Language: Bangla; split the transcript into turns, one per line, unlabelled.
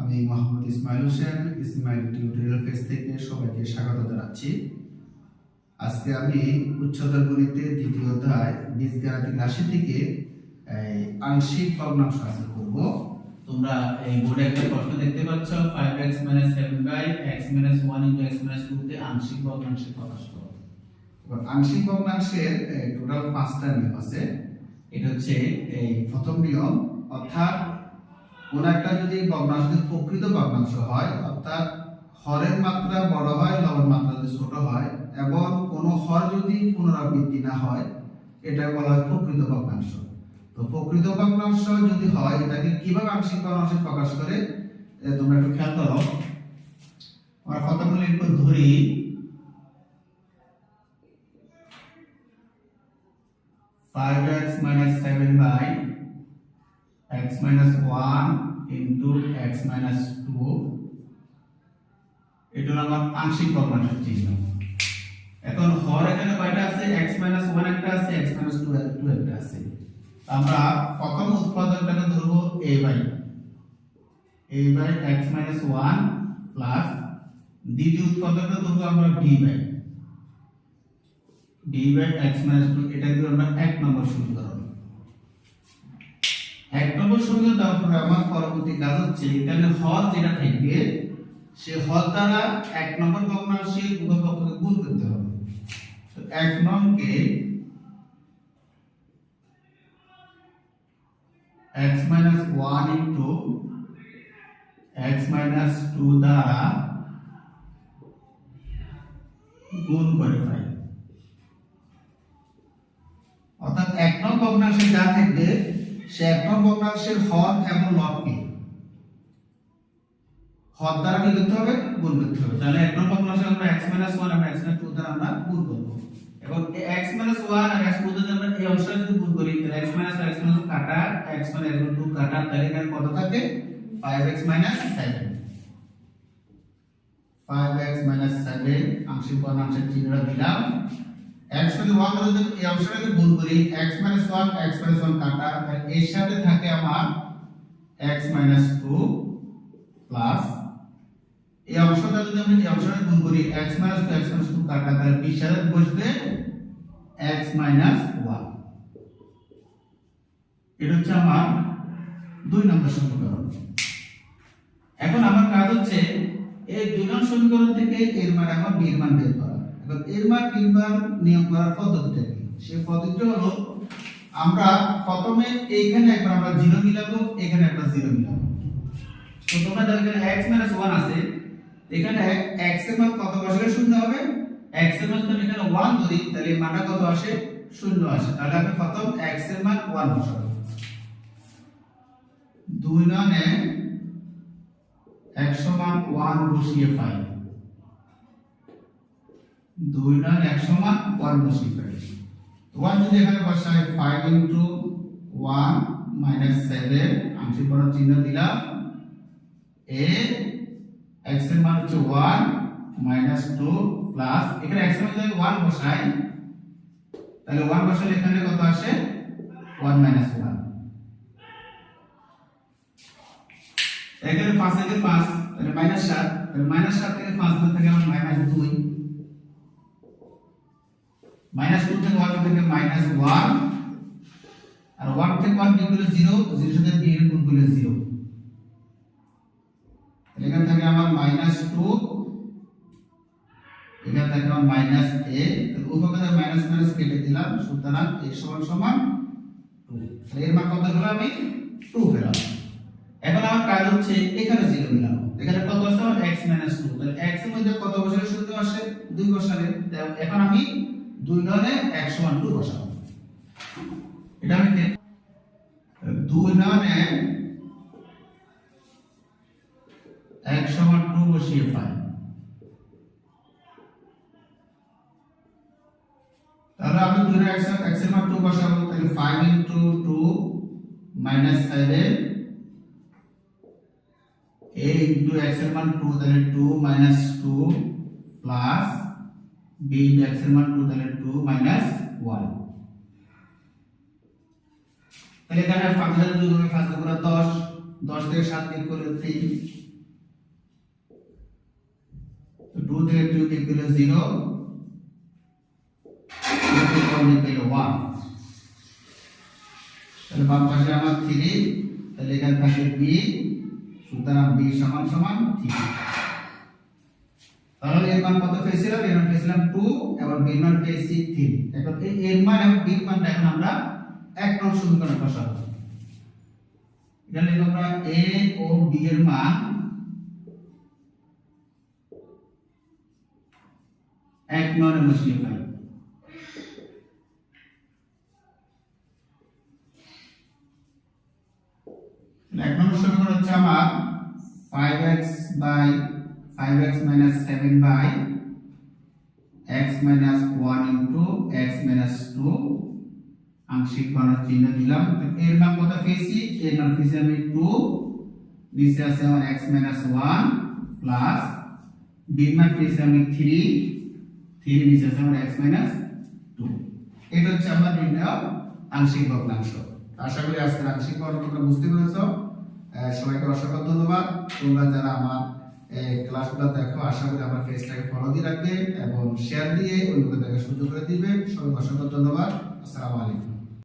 আমি মোহাম্মদ ইসমাইল হোসেন, ইসমাইল টিউটোরিয়াল দ্বিতীয় অধ্যায় বীজগাণিতিক রাশি থেকে আংশিক ভগ্নাংশ
তোমরা প্রশ্ন দেখতে পাচ্ছ 5x 7 বাই x 1 x 2 তে আংশিক ভগ্নাংশে প্রকাশ করো
এবার আংশিক ভগ্নাংশের টোটাল পাঁচটা নিয়ম আছে। এটা হচ্ছে এই প্রথম নিয়ম, অর্থাৎ কোন একটা যদি ভগ্নাংশ প্রকৃত ভগ্নাংশ হয়, অর্থাৎ হরের মাত্রা বড় হয় লবের মাত্রা যদি ছোট হয়, এবং কোনো হর যদি পুনরাবৃত্তি না হয়, এটা বলা হয় প্রকৃত ভগ্নাংশ তো প্রকৃত ভগ্নাংশ যদি হয়, এটাকে কীভাবে আংশিক ভগ্নাংশে প্রকাশ করে? তোমরা একটু খেয়াল করো। আমরা প্রথমে একটু ধরি।
Five x minus seven by x minus one into x minus two এটা হলো আমার আংশিক ভগ্নাংশের চিহ্ন। এখন হর এখানে কয়টা আছে? x মাইনাস ওয়ান একটা আছে, x মাইনাস টু টু একটা আছে।
আমরা প্রথম উৎপাদকটাকে ধরবো
a by a by x minus one plus দ্বিতীয় উৎপাদকটা ধরবো আমরা b by b by x minus two এটা দিয়ে আমরা এক নম্বর সমীকরণ।
এক নম্বর সমীকরণ দেওয়ার পরে আমার পরবর্তী কাজ হচ্ছে এখানে হর যেটা থাকবে সে হর দ্বারা এক নম্বর ভগ্নাংশের উভয় পক্ষকে গুণ করতে হবে। তো এক নংকে
x minus one into x minus two দ্বারা গুণ করে পাই।
অর্থাৎ এক নং ভগ্নাংশে যা থাকবে সে এক নং ভগ্নাংশের হর এবং লবকে হর দ্বারা কি করতে হবে? গুণ করতে হবে।
তাহলে এক নম্বর ভগ্নাংশ আমরা x মাইনাস ওয়ান এবং x মাইনাস টু দ্বারা আমরা গুণ করব। এবং x মাইনাস ওয়ান আর x টু দ্বারা আমরা এই অংশটা যদি গুণ করি, তাহলে মাইনাস আর x মাইনাস কাটা x মাইনাস x টু কাটা তাহলে এখানে কত থাকে?
5x মাইনাস 7 5x মাইনাস 7 আংশিক ভগ্নাংশের চিহ্নটা দিলাম x যদি 1 ধরে যদি এই অংশটাকে গুণ করি, x 1 x 1 কাটা, তাহলে এর সাথে থাকে আমার x 2 প্লাস এই অংশটা যদি আমি এই অংশটাকে গুণ করি, x 2 x 2 কাটা, তাহলে এর সাথে বসবে x 1 এটা হচ্ছে আমার দুই নম্বর সমীকরণ। এখন আমার কাজ হচ্ছে, এই দুই নং সমীকরণ থেকে এর মান, আমার b এর মান বের করা। এখন এর মান এর নিয়ম করার পদ্ধতিটা কি? সেই পদ্ধতিটা হলো, আমরা প্রথমে এইখানে একবার আমরা জিরো মিলাবো, এখানে একটা জিরো মিলাবো।
তো তোমরা দেখো x 1 আছে।
এখানে x এর মান কত বসালে শূন্য হবে?
x এর মান যদি এখানে
1 ধরি, তাহলে মানটা কত আসে? শূন্য আসে। তাহলে আমি প্রথম x এর মান 1 বসাবো। দুই ননে এক সমান 1 বসিয়ে পাই দুই নন এক সমান 1 বসিয়ে পাই 1 যদি এখানে বসাই 5 ইনটু 1 মাইনাস 7 আংশিক বড় চিহ্ন দিলাম এ x এর মান হচ্ছে 1 মাইনাস 2 প্লাস এখানে x এর যদি 1 বসাই তাহলে 1 বসালে এখানে কত আসে? 1 মাইনাস 1 এখানে 5 থেকে 5 তাহলে মাইনাস 7 তাহলে মাইনাস 7 থেকে 5 দূর থেকে আমার মাইনাস 2 মাইনাস 2 থেকে 1 থেকে মাইনাস 1 আর 1 থেকে 1 বিয়োগ করলে 0 0 সাথে 2 এর গুণ করলে 0 তাহলে এখানে থাকে আমার মাইনাস 2 এখানে থাকে আমার মাইনাস তাহলে উপপাদ্য মাইনাস মাইনাস কেটে দিলাম। সুতরাং a সমান সমান 2 তাহলে এর মান কত হলো আমি? 2 পেলাম। এখন আমার কাজ হচ্ছে এখানে জিরো মিলাবো। এখানে কত আছে? আমার x 2 তাহলে x এর মধ্যে কত বসালে শূন্য আসে? 2 বসালে তাই এখন আমি 2 ননে x 2 বসাবো। এটা আমি দুই ননে x 2 বসিয়ে পাই। তাহলে আমি দুই ননে x x এর মান 2 বসাবো, তাহলে 5 into 2 minus 7 a into x এর মান 2 তাহলে 2 minus 2 plus b into x এর মান 2 তাহলে 2 minus 1 তাহলে এখানে 5 হাজার দুই গুণে 5 গুণে 10 10 থেকে থেকে সাত বিয়োগ করলে থ্রি টু থেকে টু বিয়োগ করলে জিরো টু থেকে ওয়ান বিয়োগ করলে ওয়ান তাহলে বাম পাশে আমার থ্রি তাহলে এখানে থাকবে বি সুতরাং বি সমান সমান থ্রি তাহলে এর মান কত পেয়েছিলাম? এর মান পেয়েছিলাম টু এবং বি মান পেয়েছি থ্রি এখন এর মান এবং বি মানটা এখন আমরা এক নং সমীকরণে বসাবো। লিখব আমরা এ ও বি এর মান এক নং বসিয়ে ফেলি এক নম্বর সমীকরণ হচ্ছে আমার 5x by 5x minus 7 by x minus 1 into x minus 2 আংশিক গণনা চিহ্ন দিলাম। এর মান কত পেয়েছি? এর মান পেয়েছি আমি 2 নিচে আছে আমার x মাইনাস 1 প্লাস এর মান পেয়েছি আমি 3 3 নিচে আছে আমার x মাইনাস 2 এটা হচ্ছে আমার নির্ণয় আংশিক ভগ্নাংশ। আশা করি আজকের আংশিক গণনা তোমরা বুঝতে পেরেছ। সবাইকে অসংখ্য ধন্যবাদ। তোমরা যারা আমার ক্লাসগুলো দেখো, আশা করি আমার ফেসটাকে ফলো দিয়ে রাখবে এবং শেয়ার দিয়ে অন্যকে দেখার সুযোগ করে দিবে। সবাই অসংখ্য ধন্যবাদ। আসসালামু আলাইকুম।